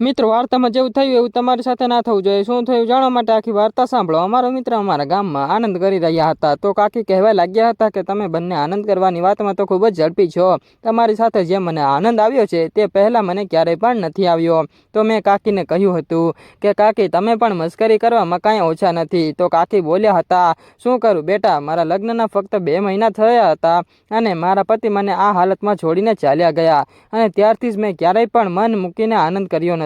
મિત્રો, વાર્તામાં જેવું થયું એવું તમારી સાથે ના થવું જોઈએ. શું થયું જાણવા માટે આખી વાર્તા સાંભળો. અમારો મિત્ર અમારા ગામમાં આનંદ કરી રહ્યા હતા. તો કાકી કહેવા લાગ્યા હતા કે, તમે બંને આનંદ કરવાની વાતમાં તો ખૂબ જ ઝડપી છો. તમારી સાથે જે મને આનંદ આવ્યો છે, તે પહેલાં મને ક્યારેય પણ નથી આવ્યો. તો મેં કાકીને કહ્યું હતું કે, કાકી, તમે પણ મસ્કરી કરવામાં કાંઈ ઓછા નથી. તો કાકી બોલ્યા હતા, શું કરું બેટા? મારા લગ્નના ફક્ત બે મહિના થયા હતા અને મારા પતિ મને આ હાલતમાં છોડીને ચાલ્યા ગયા. અને ત્યારથી જ મેં ક્યારેય પણ મન મૂકીને આનંદ કર્યો નથી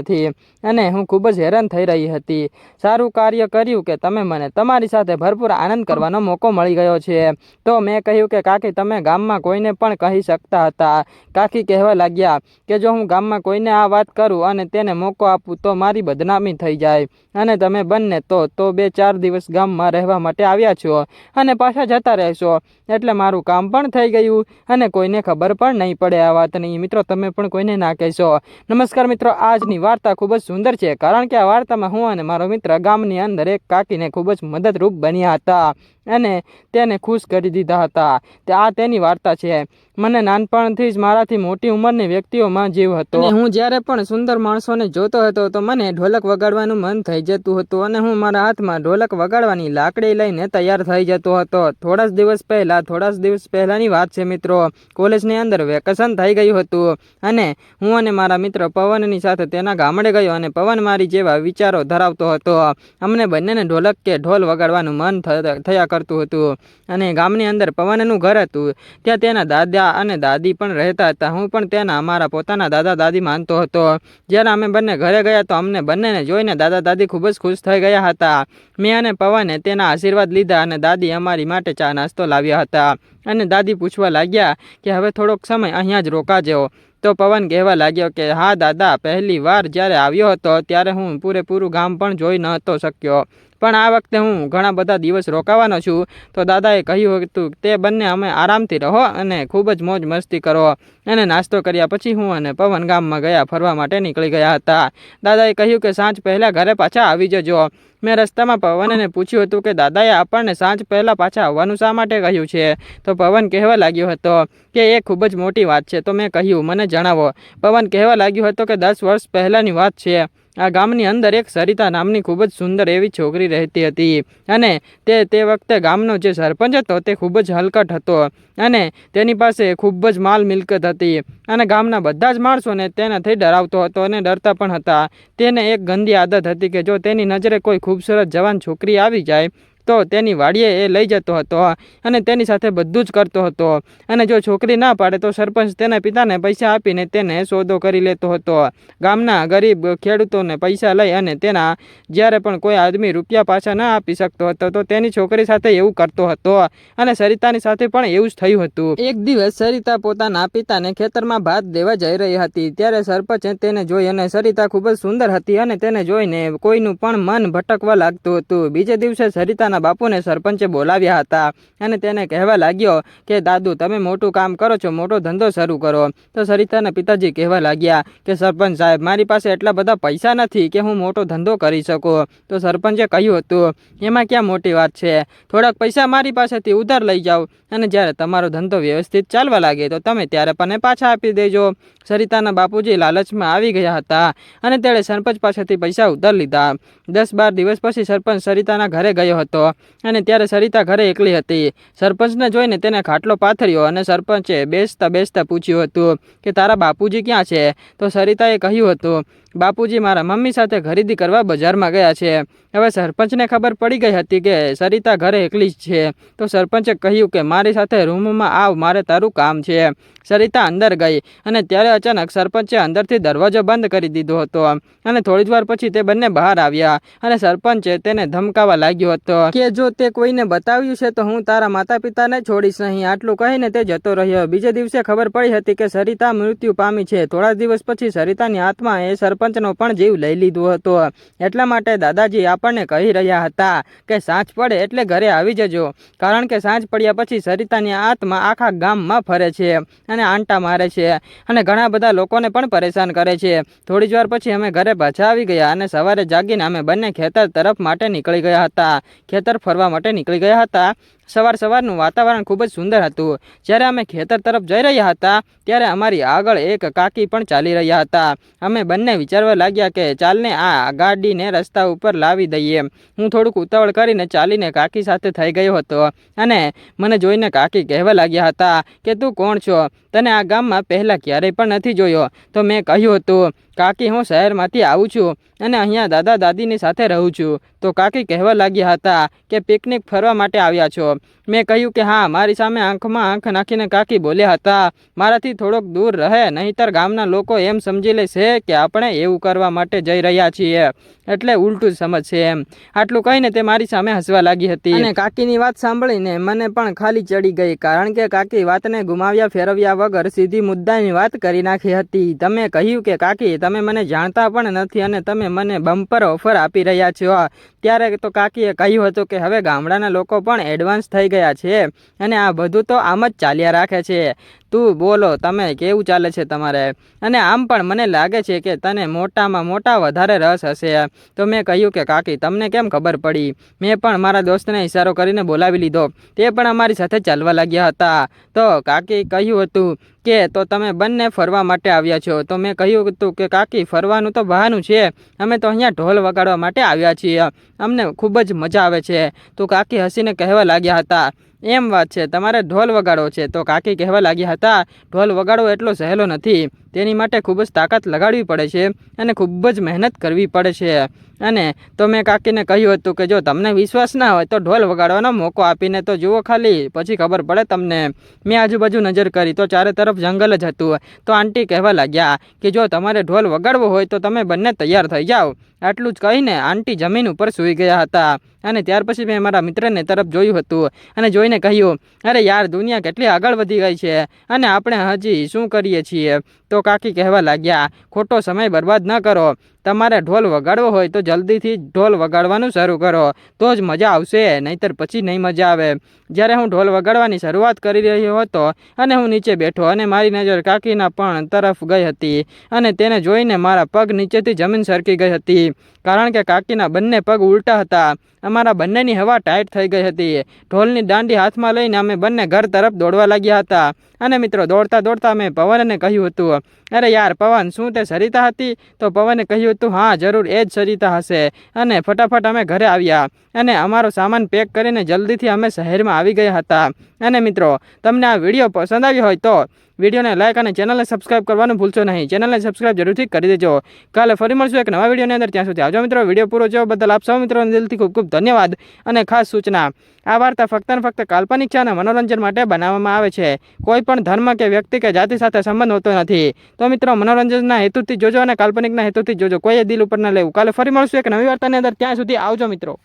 અને હું ખૂબ જ હેરાન થઈ રહી હતી. સારું કાર્ય કર્યું કે તમે મને તમારી સાથે ભરપૂર આનંદ કરવાનો મોકો મળી ગયો છે. તો મેં કહ્યું કે, કાકી, તમે ગામમાં કોઈને પણ કહી શકતા હતા. કાકી કહેવા લાગ્યા કે, જો હું ગામમાં કોઈને આ વાત કરું અને તેને મોકો આપું, તો મારી બદનામી થઈ જાય. અને તમે બંને તો તો બે ચાર દિવસ ગામમાં રહેવા માટે આવ્યા છો અને પાછા જતા રહેશો. એટલે મારું કામ પણ થઈ ગયું અને કોઈને ખબર પણ નહીં પડે આ વાતની. મિત્રો, તમે પણ કોઈને ના કહેશો. નમસ્કાર મિત્રો, આજની વાર્તા ખૂબ જ સુંદર છે. કારણ કે આ વાર્તામાં હું અને મારો મિત્ર ગામની અંદર એક કાકીને ખૂબ જ મદદરૂપ બન્યા હતા. અને તેને ખુશ કરી દીધા હતા. તે આ તેની વાર્તા છે. મને નાનપણથી જ મારાથી મોટી ઉંમરની વ્યક્તિઓમાં જીવ હતો. હું જ્યારે પણ સુંદર માણસોને જોતો હતો તો મને ઢોલક વગાડવાનું મન થઈ જતું હતું અને હું મારા હાથમાં ઢોલક વગાડવાની લાકડી લઈને તૈયાર થઈ જતો હતો. થોડા જ દિવસ પહેલાં થોડા જ દિવસ પહેલાંની વાત છે મિત્રો. કોલેજની અંદર વેકેશન થઈ ગયું હતું અને હું અને મારા મિત્ર પવનની સાથે તેના ગામડે ગયો અને પવન મારી જેવા વિચારો ધરાવતો હતો. અમને બંનેને ઢોલક કે ઢોલ વગાડવાનું મન થયા કરતું હતું અને ગામની અંદર પવનનું ઘર હતું. ત્યાં તેના દાદા અને દાદી પણ રહેતા હતા. હું પણ તેના અમારા પોતાના દાદા દાદી માનતો હતો. જ્યારે અમે બંને ઘરે ગયા તો અમને બંનેને જોઈને દાદા દાદી ખૂબ જ ખુશ થઈ ગયા હતા. મેં અને પવને તેના આશીર્વાદ લીધા અને દાદી અમારી માટે ચા નાસ્તો લાવ્યા હતા. અને દાદી પૂછવા લાગ્યા કે હવે થોડોક સમય અહીંયા જ રોકાજો. તો પવન કહેવા લાગ્યો કે, હા, દાદા, પહેલી વાર જ્યારે આવ્યો હતો, ત્યારે હું પૂરેપૂરું ગામ પણ જોઈ ન હતો શક્યો. પણ આ વખતે હું ઘણા બધા દિવસ રોકાવાનો છું. તો દાદાએ કહ્યું હતું, તે બંને અમે આરામથી રહો અને ખૂબ જ મોજ મસ્તી કરો. અને નાસ્તો કર્યા પછી હું અને પવન ગામમાં ગયા, ફરવા માટે નીકળી ગયા હતા. દાદાએ કહ્યું કે, સાંજ પહેલાં ઘરે પાછા આવી જજો. મેં રસ્તામાં પવનને પૂછ્યું હતું કે, દાદાએ આપણને સાંજ પહેલાં પાછા આવવાનું શા માટે કહ્યું છે? તો પવન કહેવા લાગ્યો હતો કે, એ ખૂબ જ મોટી વાત છે. તો મેં કહ્યું, મને જણાવો. પવન કહેવા લાગ્યો હતો કે, દસ વર્ષ પહેલાંની વાત છે. આ ગામની અંદર એક સરિતા નામની ખૂબ જ સુંદર એવી છોકરી રહેતી હતી અને તે તે વખતે ગામનો જે સરપંચ હતો તે ખૂબ જ હલકટ હતો અને તેની પાસે ખૂબ જ માલ મિલકત હતી અને ગામના બધા જ માણસોને તેનાથી ડરાવતો હતો અને ડરતા પણ હતા. તેને એક ગંદી આદત હતી કે જો તેની નજરે કોઈ ખૂબસૂરત જવાન છોકરી આવી જાય તો તેની વાડીએ એ લઈ જતો હતો અને તેની સાથે બધું જ કરતો હતો. અને જો છોકરી ના પાડે તો સરપંચ તેના પિતાને પૈસા આપીને તેને સોદો કરી લેતો હતો. ગામના ગરીબ ખેડૂતોને પૈસા લઈ અને તેના જ્યારે પણ કોઈ આદમી રૂપિયા પાછા ના આપી શકતો હતો, તો તેની છોકરી સાથે એવું કરતો હતો. અને સરિતાની સાથે પણ એવું જ થયું હતું. એક દિવસ સરિતા પોતાના પિતાને ખેતરમાં ભાત દેવા જઈ રહી હતી. ત્યારે સરપંચે તેને જોઈ અને સરિતા ખૂબ જ સુંદર હતી અને તેને જોઈને કોઈનું પણ મન ભટકવા લાગતું હતું. બીજે દિવસે સરિતાના બાપુને સરપંચે બોલાવ્યા હતા અને તેને કહેવા લાગ્યો કે, દાદુ, તમે મોટું કામ કરો છો, મોટો ધંધો શરૂ કરો. તો સરિતાના પિતાજી કહેવા લાગ્યા કે, સરપંચ સાહેબ, મારી પાસે એટલા બધા પૈસા નથી કે હું મોટો ધંધો કરી શકું. તો સરપંચે કહ્યું હતું, એમાં ક્યાં મોટી વાત છે? થોડાક પૈસા મારી પાસેથી ઉધાર લઈ જાઓ અને જ્યારે તમારો ધંધો વ્યવસ્થિત ચાલવા લાગે તો તમે ત્યારે પણ પાછા આપી દેજો. સરિતાના બાપુજી લાલચમાં આવી ગયા હતા અને તેણે સરપંચ પાસેથી પૈસા ઉધાર લીધા. દસ બાર દિવસ પછી સરપંચ સરિતાના ઘરે ગયો હતો. અને ત્યારે સરિતા ઘરે એકલી હતી. સરપંચને જોઈને તેને ખાટલો પાથર્યો અને સરપંચે બેસતા બેસતા પૂછ્યું હતું કે તારા બાપુજી ક્યાં છે? તો સરિતાએ કહ્યું હતું બાપુજી મારા મમ્મી સાથે ખરીદી કરવા બજારમાં ગયા છે. હવે સરપંચને ખબર પડી ગઈ હતી કે સરિતા ઘરે એકલી જ છે. તો સરપંચે કહ્યું કે મારી સાથે રૂમમાં આવ, મારે તારું કામ છે. સરિતા અંદર ગઈ અને ત્યારે અચાનક સરપંચે અંદરથી દરવાજો બંધ કરી દીધો હતો અને થોડી જ વાર પછી તે બંને બહાર આવ્યા અને સરપંચે તેને ધમકાવા લાગ્યો હતો કે જો તે કોઈને બતાવ્યું છે તો હું તારા માતા પિતાને છોડીશ નહીં. આટલું કહીને તે જતો રહ્યો. બીજે દિવસે ખબર પડી હતી કે સરિતા મૃત્યુ પામી છે. થોડા દિવસ પછી સરિતાની આત્મા એ સરપંચનો પણ જીવ લઈ લીધો હતો. એટલા માટે દાદાજી આપણને કહી રહ્યા હતા કે સાંજ પડે એટલે ઘરે આવી જજો. કારણ કે સાંજ પડ્યા પછી સરિતાની આત્મા આખા ગામમાં ફરે છે અને આંટા મારે છે અને ઘણા બધા લોકોને પણ પરેશાન કરે છે. થોડી વાર પછી અમે ઘરે પાછા આવી ગયા અને સવારે જાગીને અમે બંને ખેતર તરફ માટે નીકળી ગયા હતા. ખેતર ફરવા માટે નીકળી ગયા હતા. સવાર સવારનું વાતાવરણ ખૂબ જ સુંદર હતું. જ્યારે અમે ખેતર તરફ જઈ રહ્યા હતા, ત્યારે અમારી આગળ એક કાકી પણ ચાલી રહ્યા હતા. અમે બંને વિચારવા લાગ્યા કે ચાલને આ ગાડીને રસ્તા ઉપર લાવી દઈએ. હું થોડુંક ઉતાવળ કરીને ચાલીને કાકી સાથે થઈ ગયો હતો અને મને જોઈને કાકી કહેવા લાગ્યા હતા કે, તું કોણ છો? તને આ ગામમાં પહેલાં ક્યારેય પણ નથી જોયો? તો મેં કહ્યું હતું કાકી હું શહેરમાંથી આવું છું અને અહીંયા દાદા દાદીની સાથે રહું છું. તો કાકી કહેવા લાગ્યા હતા કે પિકનિક ફરવા માટે આવ્યા છો. મેં કહ્યું કે હા, મારી સામે આંખમાં આંખ નાખીને કાકી બોલ્યા હતા, મારાથી થોડોક દૂર રહે, નહીંતર ગામના લોકો એમ સમજી લેશે કે આપણે એવું કરવા માટે જઈ રહ્યા છીએ. એટલે ઉલટું સમજશે એમ. આટલું કહીને તે મારી સામે હસવા લાગી હતી. અને કાકીની વાત સાંભળીને મને પણ ખાલી ચડી ગઈ, કારણ કે કાકી વાતને ગુમાવ્યા ફેરવ્યા વગર સીધી મુદ્દાની વાત કરી નાખી હતી. તમે કહ્યું કે, કાકી, તમે મને જાણતા પણ નથી અને તમે મને બમ્પર ઓફર આપી રહ્યા છો. ત્યારે તો કાકીએ કહ્યું હતું કે, હવે ગામડાના લોકો પણ એડવાન્સ થઈ ગયા છે અને આ બધું તો આમ જ ચાલ્યા રાખે છે. તું બોલો, તમે કેવું ચાલે છે તમારે? અને આમ પણ મને લાગે છે કે તને મોટામાં મોટા વધારે રસ હશે. તો મેં કહ્યું કે, કાકી, તમને કેમ ખબર પડી? મેં પણ મારા દોસ્તને ઇશારો કરીને બોલાવી લીધો. તે પણ અમારી સાથે ચાલવા લાગ્યા હતા. તો કાકી કહ્યું હતું કે તો તમે બંને ફરવા માટે આવ્યા છો. તો મેં કહ્યું હતું કે, કાકી, ફરવાનું તો બહાનું છે. અમે તો અહીંયા ઢોલ વગાડવા માટે આવ્યા છીએ. અમને ખૂબ જ મજા આવે છે. તો કાકી હસીને કહેવા લાગ્યા હતા. એમ વાત છે, તમારે ઢોલ વગાડવો છે. તો કાકી કહેવા લાગ્યા હતા, ઢોલ વગાડવો એટલો સહેલો નથી. તેની માટે ખૂબ જ તાકાત લગાડવી પડે છે અને ખૂબ જ મહેનત કરવી પડે છે. અને તો મેં કાકીને કહ્યું હતું કે જો તમને વિશ્વાસ ના હોય તો ઢોલ વગાડવાનો મોકો આપીને તો જુઓ ખાલી. પછી ખબર પડે તમને. મેં આજુબાજુ નજર કરી તો ચારે તરફ જંગલ જ હતું. તો આંટી કહેવા લાગ્યા કે જો તમારે ઢોલ વગાડવો હોય તો તમે બંને તૈયાર થઈ જાઓ. આટલું જ કહીને આંટી જમીન ઉપર સૂઈ ગયા હતા. અને ત્યાર પછી મેં મારા મિત્રને તરફ જોયું હતું અને જોઈને કહ્યું, અરે યાર, દુનિયા કેટલી આગળ વધી ગઈ છે. અને આપણે હજી શું કરીએ છીએ? તો કાકી કહેવા લાગ્યા, ખોટો સમય બરબાદ ન કરો. તમારે ઢોલ વગાડવો હોય તો જલ્દીથી ઢોલ વગાડવાનું શરૂ કરો. તો જ મજા આવશે, નહીંતર પછી નહીં મજા આવે. જ્યારે હું ઢોલ વગાડવાની શરૂઆત કરી રહ્યો હતો અને હું નીચે બેઠો અને મારી નજર કાકીના પણ તરફ ગઈ હતી અને તેને જોઈને મારા પગ નીચેથી જમીન સરકી ગઈ હતી. કારણ કે કાકીના બંને પગ ઉલટા હતા. અમારા બંનેની હવા ટાઈટ થઈ ગઈ હતી. ઢોલની દાંડી હાથમાં લઈને અમે બંને ઘર તરફ દોડવા લાગ્યા હતા. અને મિત્રો, દોડતા દોડતા મેં પવનને કહ્યું હતું, અરે યાર, પવન, શું તે સરિતા હતી? તો પવને કહ્યું હતું, હા, જરૂર, એ જ સરિતા હશે. અને ફટાફટ અમે ઘરે આવ્યા. અને અમારો સામાન પેક કરીને જલ્દીથી અમે શહેરમાં આવી ગયા હતા. અને મિત્રો, તમને આ વીડિયો પસંદ આવ્યો હોય તો વિડીયોને લાઇક અને ચેનલને સબસ્ક્રાઇબ કરવાનું ભૂલશો નહીં. ચેનલને સબસ્ક્રાઇબ જરૂરથી કરી દેજો. કાલે ફરી મળશું એક નવા વિડીયોની અંદર. ત્યાં સુધી આવજો મિત્રો. વીડિયો પૂરો જોવા બદલ આપ સૌ મિત્રોને દિલથી ખૂબ ખૂબ ધન્યવાદ અને ખાસ સૂચના. આ વાર્તા ફક્ત ને ફક્ત કાલ્પનિક છે અને મનોરંજન માટે બનાવવામાં આવે છે. કોઈ પણ ધર્મ કે વ્યક્તિ કે જાતિ સાથે સંબંધ હોતો નથી. તો મિત્રો, મનોરંજનના હેતુથી જોજો અને કાલ્પનિકના હેતુથી જોજો. કોઈ દિલ ઉપર ન લેવું. કાલે ફરી મળશું એક નવી વાર્તાની અંદર. ત્યાં સુધી આવજો મિત્રો.